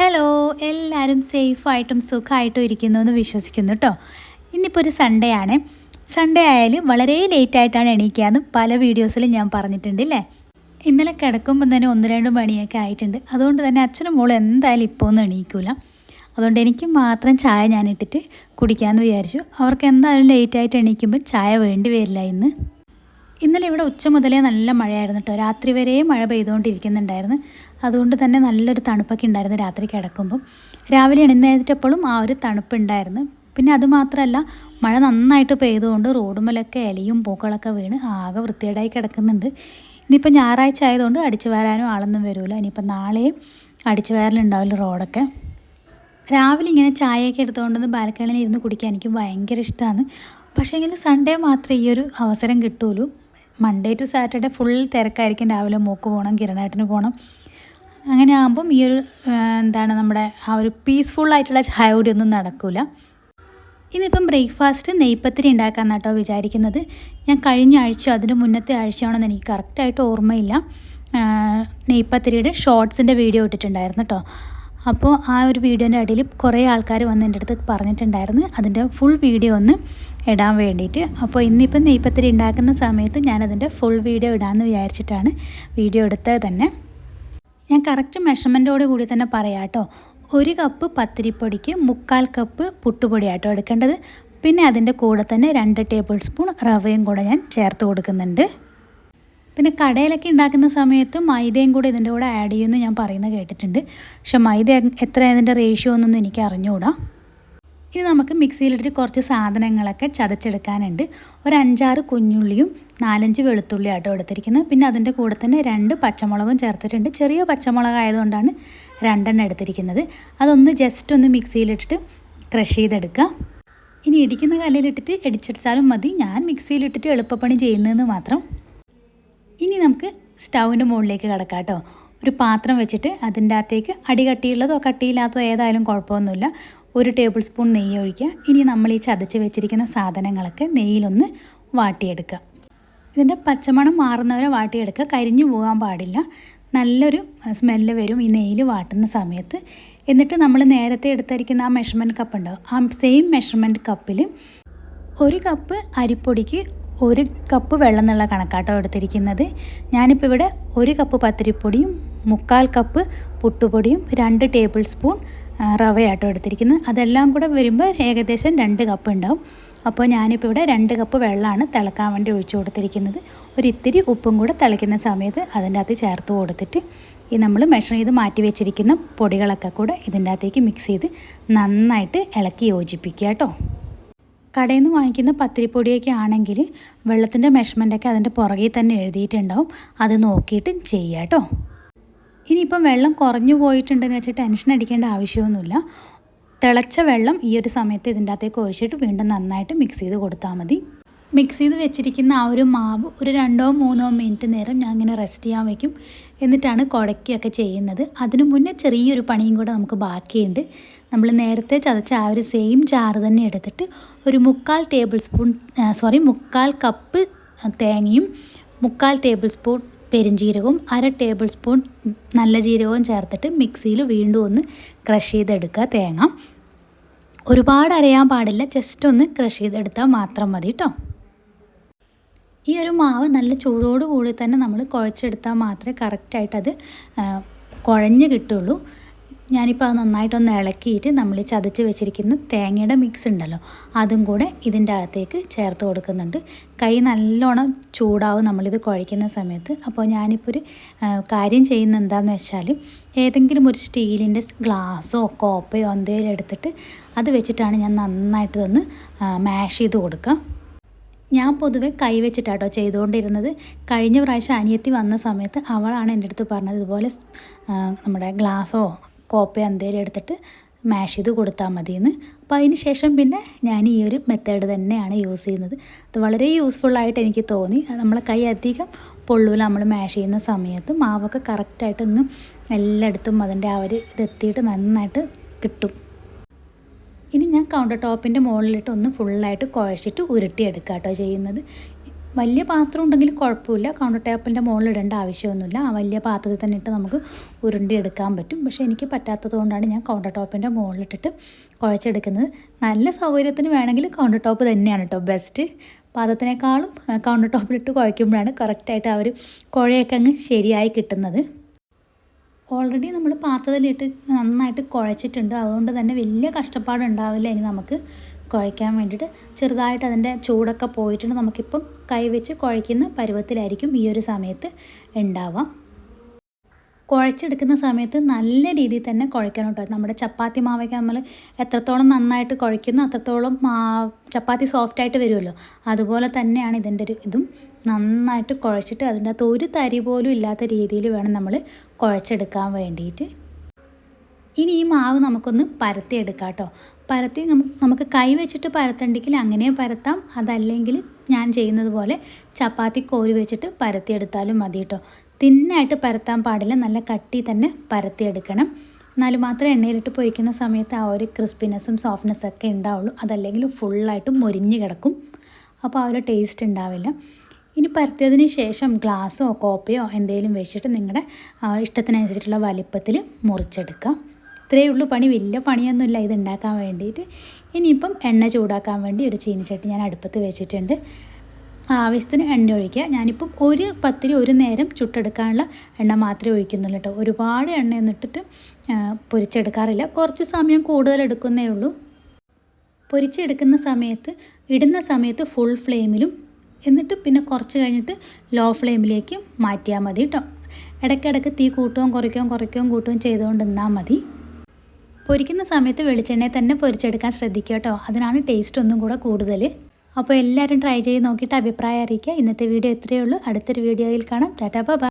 Hello എല്ലാവരും സേഫായിട്ടും സുഖമായിട്ടും ഇരിക്കുന്നു എന്ന് വിശ്വസിക്കുന്നു കേട്ടോ ഇന്നിപ്പോൾ ഒരു സൺഡേ ആണ്. സൺഡേ ആയാലും വളരെ ലേറ്റായിട്ടാണ് എണീക്കാന്ന് പല വീഡിയോസിലും ഞാൻ പറഞ്ഞിട്ടുണ്ട് അല്ലേ ഇന്നലെ കിടക്കുമ്പോൾ തന്നെ ഒന്ന് രണ്ട് മണിയൊക്കെ ആയിട്ടുണ്ട്. അതുകൊണ്ട് തന്നെ അച്ഛനും മോളും എന്തായാലും ഇപ്പോൾ ഒന്നും എണീക്കൂല. അതുകൊണ്ട് എനിക്ക് മാത്രം ചായ ഞാൻ ഇട്ടിട്ട് കുടിക്കാമെന്ന് വിചാരിച്ചു. അവർക്ക് എന്തായാലും ലേറ്റായിട്ട് എണീക്കുമ്പോൾ ചായ വേണ്ടി വരില്ല ഇന്ന്. ഇന്നലെ ഇവിടെ ഉച്ച മുതലേ നല്ല മഴയായിരുന്നു കേട്ടോ. രാത്രി വരെയും മഴ പെയ്തുകൊണ്ടിരിക്കുന്നുണ്ടായിരുന്നു. അതുകൊണ്ട് തന്നെ നല്ലൊരു തണുപ്പൊക്കെ ഉണ്ടായിരുന്നു രാത്രി കിടക്കുമ്പം. രാവിലെ എഴുന്നേറ്റപ്പോഴും ആ ഒരു തണുപ്പുണ്ടായിരുന്നു. പിന്നെ അതുമാത്രമല്ല മഴ നന്നായിട്ട് പെയ്തുകൊണ്ട് റോഡുമലൊക്കെ ഇലയും പൂക്കളൊക്കെ വീണ് ആകെ വൃത്തികേടായി കിടക്കുന്നുണ്ട്. ഇനിയിപ്പോൾ ഞായറാഴ്ച ആയതുകൊണ്ട് അടിച്ചു വരാനും ആളൊന്നും വരില്ല ഇനിയിപ്പോൾ നാളെയും അടിച്ചു വരലുണ്ടാവില്ല റോഡൊക്കെ. രാവിലെ ഇങ്ങനെ ചായയൊക്കെ എടുത്തുകൊണ്ട് ബാൽക്കണിയിൽ ഇരുന്ന് കുടിക്കാൻ എനിക്ക് ഭയങ്കര ഇഷ്ടമാണ്. പക്ഷേ പക്ഷേങ്കിൽ സൺഡേ മാത്രമേ ഈ ഒരു അവസരം കിട്ടുള്ളൂ മൺഡേ ടു സാറ്റർഡേ ഫുൾ തിരക്കായിരിക്കും. രാവിലെ മൂക്ക് പോകണം കിരണേട്ടന് പോകണം അങ്ങനെ ആകുമ്പം ഈ ഒരു എന്താണ് നമ്മുടെ ആ ഒരു പീസ്ഫുൾ ആയിട്ടുള്ള ചായ ഒന്നും നടക്കില്ല ഇന്നിപ്പം ബ്രേക്ക്ഫാസ്റ്റ് നെയ്പ്പത്തിരി ഉണ്ടാക്കാൻ കേട്ടോ വിചാരിക്കുന്നത്. ഞാൻ കഴിഞ്ഞ ആഴ്ച അതിന് മുന്നത്തെ ആഴ്ചയാണെന്ന് എനിക്ക് കറക്റ്റായിട്ട് ഓർമ്മയില്ല. നെയ്പ്പത്തിരിയുടെ ഷോർട്സിന്റെ വീഡിയോ ഇട്ടിട്ടുണ്ടായിരുന്നു കേട്ടോ അപ്പോൾ ആ ഒരു വീഡിയോന്റെ അടിയിൽ കുറേ ആൾക്കാർ വന്ന് എന്റെ അടുത്ത് പറഞ്ഞിട്ടുണ്ടായിരുന്നു. അതിന്റെ ഫുൾ വീഡിയോ ഒന്ന് ഇടാൻ വേണ്ടിയിട്ട്. അപ്പോൾ ഇന്നിപ്പം നെയ്പ്പത്തിരി ഉണ്ടാക്കുന്ന സമയത്ത് ഞാനതിന്റെ ഫുൾ വീഡിയോ ഇടാമെന്ന് വിചാരിച്ചിട്ടാണ് വീഡിയോ എടുത്തത് തന്നെ. ഞാൻ കറക്റ്റ് മെഷർമെന്റോട് കൂടി തന്നെ പറയാം കേട്ടോ. ഒരു കപ്പ് പത്തിരിപ്പൊടിക്ക് മുക്കാൽ കപ്പ് പുട്ടുപൊടിയാട്ടോ എടുക്കേണ്ടത്. പിന്നെ അതിന്റെ കൂടെ തന്നെ രണ്ട് ടേബിൾ സ്പൂൺ റവയും കൂടെ ഞാൻ ചേർത്ത് കൊടുക്കുന്നുണ്ട്. പിന്നെ കടയിലൊക്കെ ഉണ്ടാക്കുന്ന സമയത്ത് മൈദയും കൂടെ ഇതിന്റെ കൂടെ ആഡ് ചെയ്യുമെന്ന് ഞാൻ പറയുന്നത് കേട്ടിട്ടുണ്ട്. പക്ഷെ മൈദ എത്ര ഇതിന്റെ റേഷ്യോ എന്നൊന്നും എനിക്ക് അറിഞ്ഞുകൂടാ ഇനി നമുക്ക് മിക്സിയിലിട്ട് കുറച്ച് സാധനങ്ങളൊക്കെ ചതച്ചെടുക്കാനുണ്ട്. ഒരു അഞ്ചാറ് കുഞ്ഞുള്ളിയും നാലഞ്ച് വെളുത്തുള്ളി ആട്ടോ എടുത്തിരിക്കുന്നത്. പിന്നെ അതിന്റെ കൂടെ തന്നെ രണ്ട് പച്ചമുളകും ചേർത്തിട്ടുണ്ട്. ചെറിയ പച്ചമുളക് ആയതുകൊണ്ടാണ് രണ്ടെണ്ണം എടുത്തിരിക്കുന്നത്. അതൊന്ന് ജസ്റ്റ് ഒന്ന് മിക്സിയിലിട്ടിട്ട് ക്രഷ് ചെയ്തെടുക്കുക. ഇനി ഇടിക്കുന്ന കല്ലിലിട്ടിട്ട് ഇടിച്ചെടുത്താലും മതി. ഞാൻ മിക്സിയിലിട്ടിട്ട് എളുപ്പപ്പണി ചെയ്യുന്നതെന്ന് മാത്രം. ഇനി നമുക്ക് സ്റ്റൗവിന്റെ മുകളിലേക്ക് കിടക്കാം കേട്ടോ. ഒരു പാത്രം വെച്ചിട്ട് അതിന്റെ അകത്തേക്ക് അടി കട്ടിയുള്ളതോ കട്ടിയില്ലാത്തതോ ഏതായാലും കുഴപ്പമൊന്നുമില്ല. ഒരു ടേബിൾ സ്പൂൺ നെയ്യ് ഒഴിക്കുക. ഇനി നമ്മൾ ഈ ചതച്ച് വെച്ചിരിക്കുന്ന സാധനങ്ങളൊക്കെ നെയ്യിലൊന്ന് വാട്ടിയെടുക്കുക. ഇതിന്റെ പച്ചമണം മാറുന്നവരെ വാട്ടിയെടുക്കുക. കരിഞ്ഞു പോകാൻ പാടില്ല. നല്ലൊരു സ്മെല്ല് വരും ഈ നെയ്യിൽ വാട്ടുന്ന സമയത്ത്. എന്നിട്ട് നമ്മൾ നേരത്തെ എടുത്തിരിക്കുന്ന ആ മെഷർമെന്റ് കപ്പ് ഉണ്ടാവും ആ സെയിം മെഷർമെന്റ് കപ്പിൽ ഒരു കപ്പ് അരിപ്പൊടിക്ക് ഒരു കപ്പ് വെള്ളം എന്നുള്ള കണക്കാട്ടോ എടുത്തിരിക്കുന്നത്. ഞാനിപ്പോൾ ഇവിടെ ഒരു കപ്പ് പത്തിരിപ്പൊടിയും മുക്കാൽ കപ്പ് പുട്ടുപൊടിയും രണ്ട് ടേബിൾ സ്പൂൺ റവയാട്ടോ എടുത്തിരിക്കുന്നത്. അതെല്ലാം കൂടെ വരുമ്പോൾ ഏകദേശം രണ്ട് കപ്പ് ഉണ്ടാവും. അപ്പോൾ ഞാനിപ്പോൾ ഇവിടെ രണ്ട് കപ്പ് വെള്ളമാണ് തിളക്കാൻ വേണ്ടി ഒഴിച്ചു കൊടുത്തിരിക്കുന്നത്. ഒരു ഇത്തിരി ഉപ്പും കൂടെ തിളയ്ക്കുന്ന സമയത്ത് അതിന്റെ അകത്ത് ചേർത്ത് കൊടുത്തിട്ട് ഈ നമ്മൾ മെഷർ ചെയ്ത് മാറ്റി വെച്ചിരിക്കുന്ന പൊടികളൊക്കെ കൂടെ ഇതിന്റെ അകത്തേക്ക് മിക്സ് ചെയ്ത് നന്നായിട്ട് ഇളക്കി യോജിപ്പിക്കുക കേട്ടോ. കടയിൽ നിന്ന് വാങ്ങിക്കുന്ന പത്തിരിപ്പൊടിയൊക്കെ ആണെങ്കിൽ വെള്ളത്തിന്റെ മെഷർമെന്റൊക്കെ അതിന്റെ പുറകിൽ തന്നെ എഴുതിയിട്ടുണ്ടാവും. അത് നോക്കിയിട്ട് ചെയ്യുക കേട്ടോ ഇനിയിപ്പം വെള്ളം കുറഞ്ഞു പോയിട്ടുണ്ടെന്ന് വെച്ച് ടെൻഷൻ അടിക്കേണ്ട ആവശ്യമൊന്നുമില്ല. തിളച്ച വെള്ളം ഈ ഒരു സമയത്ത് ഇതിന്റെ അകത്തേക്ക് ഒഴിച്ചിട്ട് വീണ്ടും നന്നായിട്ട് മിക്സ് ചെയ്ത് കൊടുത്താൽ മതി. മിക്സ് ചെയ്ത് വെച്ചിരിക്കുന്ന ആ ഒരു മാവ് ഒരു രണ്ടോ മൂന്നോ മിനിറ്റ് നേരം ഞാൻ ഇങ്ങനെ റെസ്റ്റ് ചെയ്യാൻ വയ്ക്കും എന്നിട്ടാണ് കുടയ്ക്കുകയൊക്കെ ചെയ്യുന്നത്. അതിനു മുന്നേ ചെറിയൊരു പണിയും കൂടെ നമുക്ക് ബാക്കിയുണ്ട്. നമ്മൾ നേരത്തെ ചതച്ച ആ ഒരു സെയിം ചാറ് തന്നെ എടുത്തിട്ട് ഒരു മുക്കാൽ ടേബിൾ സ്പൂൺ സോറി മുക്കാൽ കപ്പ് തേങ്ങയും മുക്കാൽ ടേബിൾ സ്പൂൺ പെരിഞ്ജീരകവും അര ടേബിൾ സ്പൂൺ നല്ല ജീരകവും ചേർത്തിട്ട് മിക്സിയിൽ വീണ്ടും ഒന്ന് ക്രഷ് ചെയ്തെടുക്കുക തേങ്ങ. ഒരുപാട് അരയാൻ പാടില്ല. ജസ്റ്റ് ഒന്ന് ക്രഷ് ചെയ്തെടുത്താൽ മാത്രം മതി കേട്ടോ ഈ ഒരു മാവ് നല്ല ചൂടോട് കൂടി തന്നെ നമ്മൾ കുഴച്ചെടുത്താൽ മാത്രമേ കറക്റ്റായിട്ടത് കുഴഞ്ഞ് കിട്ടുള്ളൂ ഞാനിപ്പോൾ അത് നന്നായിട്ടൊന്ന് ഇളക്കിയിട്ട് നമ്മൾ ചതച്ച് വെച്ചിരിക്കുന്ന തേങ്ങയുടെ മിക്സ് ഉണ്ടല്ലോ അതും കൂടെ ഇതിന്റെ അകത്തേക്ക് ചേർത്ത് കൊടുക്കുന്നുണ്ട്. കൈ നല്ലോണം ചൂടാവും നമ്മളിത് കുഴയ്ക്കുന്ന സമയത്ത്. അപ്പോൾ ഞാനിപ്പോൾ ഒരു കാര്യം ചെയ്യുന്ന എന്താണെന്ന് വെച്ചാൽ ഏതെങ്കിലും ഒരു സ്റ്റീലിന്റെ ഗ്ലാസ്സോ കോപ്പയോ എന്തെങ്കിലും എടുത്തിട്ട് അത് വെച്ചിട്ടാണ് ഞാൻ നന്നായിട്ട് ഇതൊന്ന് മാഷ് ചെയ്ത് കൊടുക്കുക. ഞാൻ പൊതുവെ കൈ വെച്ചിട്ടാട്ടോ ചെയ്തുകൊണ്ടിരുന്നത്. കഴിഞ്ഞ പ്രാവശ്യം അനിയത്തി വന്ന സമയത്ത് അവളാണ് എന്റെ അടുത്ത് പറഞ്ഞത് ഇതുപോലെ നമ്മുടെ ഗ്ലാസോ കോപ്പയോ എന്തെങ്കിലും എടുത്തിട്ട് മാഷ് ചെയ്ത് കൊടുത്താൽ മതിയെന്ന്. അപ്പോൾ അതിന് ശേഷം പിന്നെ ഞാൻ ഈ ഒരു മെത്തേഡ് തന്നെയാണ് യൂസ് ചെയ്യുന്നത്. അത് വളരെ യൂസ്ഫുള്ളായിട്ട് എനിക്ക് തോന്നി. നമ്മളെ കൈ അധികം പൊള്ളൂല നമ്മൾ മാഷ് ചെയ്യുന്ന സമയത്ത്. മാവൊക്കെ കറക്റ്റായിട്ടൊന്നും എല്ലായിടത്തും അതിന്റെ ആ ഒരു ഇതെത്തിയിട്ട് നന്നായിട്ട് കിട്ടും. കൗണ്ടർ ടോപ്പിന്റെ മുകളിലിട്ട് ഒന്ന് ഫുള്ളായിട്ട് കുഴച്ചിട്ട് ഉരുട്ടിയെടുക്കുക കേട്ടോ ചെയ്യുന്നത്. വലിയ പാത്രം ഉണ്ടെങ്കിൽ കുഴപ്പമില്ല. കൗണ്ടർ ടോപ്പിന്റെ മുകളിൽ ഇടേണ്ട ആവശ്യമൊന്നുമില്ല. ആ വലിയ പാത്രത്തിൽ തന്നെ ഇട്ട് നമുക്ക് ഉരുണ്ടി എടുക്കാൻ പറ്റും. പക്ഷേ എനിക്ക് പറ്റാത്തത് കൊണ്ടാണ് ഞാൻ കൗണ്ടർ ടോപ്പിന്റെ മുകളിലിട്ടിട്ട് കുഴച്ചെടുക്കുന്നത്. നല്ല സൗകര്യത്തിന് വേണമെങ്കിൽ കൗണ്ടർ ടോപ്പ് തന്നെയാണ് കേട്ടോ ബെസ്റ്റ് പാത്രത്തിനേക്കാളും കൗണ്ടർ ടോപ്പിലിട്ട് കുഴയ്ക്കുമ്പോഴാണ് കറക്റ്റായിട്ട് ഒരു കുഴയൊക്കെ അങ്ങ് ശരിയായി കിട്ടുന്നത്. ഓൾറെഡി നമ്മൾ പാത്രത്തിലിട്ട് നന്നായിട്ട് കുഴച്ചിട്ടുണ്ട്. അതുകൊണ്ട് തന്നെ വലിയ കഷ്ടപ്പാടുണ്ടാവില്ല ഇനി നമുക്ക് കുഴയ്ക്കാൻ വേണ്ടിയിട്ട്. ചെറുതായിട്ട് അതിന്റെ ചൂടൊക്കെ പോയിട്ടുണ്ട്. നമുക്കിപ്പം കൈവച്ച് കുഴയ്ക്കുന്ന പരുവത്തിലായിരിക്കും ഈ ഒരു സമയത്ത് ഉണ്ടാവാം കുഴച്ചെടുക്കുന്ന സമയത്ത് നല്ല രീതിയിൽ തന്നെ കുഴയ്ക്കണം കേട്ടോ. നമ്മുടെ ചപ്പാത്തി മാവൊക്കെ നമ്മൾ എത്രത്തോളം നന്നായിട്ട് കുഴയ്ക്കുന്നു അത്രത്തോളം ചപ്പാത്തി സോഫ്റ്റായിട്ട് വരുമല്ലോ. അതുപോലെ തന്നെയാണ് ഇതിന്റെ ഒരു ഇതും. നന്നായിട്ട് കുഴച്ചിട്ട് അതിന്റെ അകത്ത് ഒരു തരി പോലും ഇല്ലാത്ത രീതിയിൽ വേണം നമ്മൾ കുഴച്ചെടുക്കാൻ വേണ്ടിയിട്ട്. ഇനി ഈ മാവ് നമുക്കൊന്ന് പരത്തിയെടുക്കാം കേട്ടോ പരത്തി നമുക്ക് കൈ വെച്ചിട്ട് പരത്തണ്ടെങ്കിൽ അങ്ങനെ പരത്താം. അതല്ലെങ്കിൽ ഞാൻ ചെയ്യുന്നത് പോലെ ചപ്പാത്തി കോരി വെച്ചിട്ട് പരത്തിയെടുത്താലും മതി കേട്ടോ തിന്നായിട്ട് പരത്താൻ പാടില്ല. നല്ല കട്ടി തന്നെ പരത്തിയെടുക്കണം. എന്നാലും മാത്രം എണ്ണയിലിട്ട് പൊരിക്കുന്ന സമയത്ത് ആ ഒരു ക്രിസ്പിനെസ്സും സോഫ്റ്റ്നെസ്സൊക്കെ ഉണ്ടാവുള്ളൂ. അതല്ലെങ്കിൽ ഫുള്ളായിട്ട് മൊരിഞ്ഞ് കിടക്കും. അപ്പോൾ ആ ഒരു ടേസ്റ്റ് ഉണ്ടാവില്ല. ഇനി പരത്തിയതിന് ശേഷം ഗ്ലാസ്സോ കോപ്പയോ എന്തെങ്കിലും വെച്ചിട്ട് നിങ്ങളുടെ ഇഷ്ടത്തിനനുസരിച്ചുള്ള വലിപ്പത്തിൽ മുറിച്ചെടുക്കാം. ഇത്രയേ ഉള്ളൂ പണി. വലിയ പണിയൊന്നുമില്ല. ഇത് ഉണ്ടാക്കാൻ വേണ്ടിയിട്ട്. ഇനിയിപ്പം എണ്ണ ചൂടാക്കാൻ വേണ്ടി ഒരു ചീനിച്ചട്ടി ഞാൻ അടുപ്പത്ത് വെച്ചിട്ടുണ്ട്. ആവശ്യത്തിന് എണ്ണ ഒഴിക്കുക. ഞാനിപ്പം ഒരു പത്തിരി ഒരു നേരം ചുട്ടെടുക്കാനുള്ള എണ്ണ മാത്രമേ ഒഴിക്കുന്നുള്ളൂ കേട്ടോ. ഒരുപാട് എണ്ണ എന്നിട്ടിട്ട് പൊരിച്ചെടുക്കാറില്ല. കുറച്ച് സമയം കൂടുതൽ എടുക്കുന്നേ ഉള്ളൂ. പൊരിച്ചെടുക്കുന്ന സമയത്ത് ഇടുന്ന സമയത്ത് ഫുൾ ഫ്ലെയിമിലും എന്നിട്ട് പിന്നെ കുറച്ച് കഴിഞ്ഞിട്ട് ലോ ഫ്ലെയിമിലേക്ക് മാറ്റിയാൽ മതി കേട്ടോ ഇടയ്ക്കിടയ്ക്ക് തീ കൂട്ടുകയും കുറയ്ക്കുകയും കുറയ്ക്കുകയും കൂട്ടുകയും ചെയ്തുകൊണ്ട് നിന്നാൽ മതി. പൊരിക്കുന്ന സമയത്ത് വെളിച്ചെണ്ണയെ തന്നെ പൊരിച്ചെടുക്കാൻ ശ്രദ്ധിക്കുക കേട്ടോ അതിനാണ് ടേസ്റ്റ് ഒന്നും കൂടെ കൂടുതൽ അപ്പോൾ എല്ലാവരും ട്രൈ ചെയ്ത് നോക്കിയിട്ട് അഭിപ്രായം അറിയിക്കുക. ഇന്നത്തെ വീഡിയോ ഇത്രയേ ഉള്ളൂ. അടുത്തൊരു വീഡിയോയിൽ കാണാം. Tata bye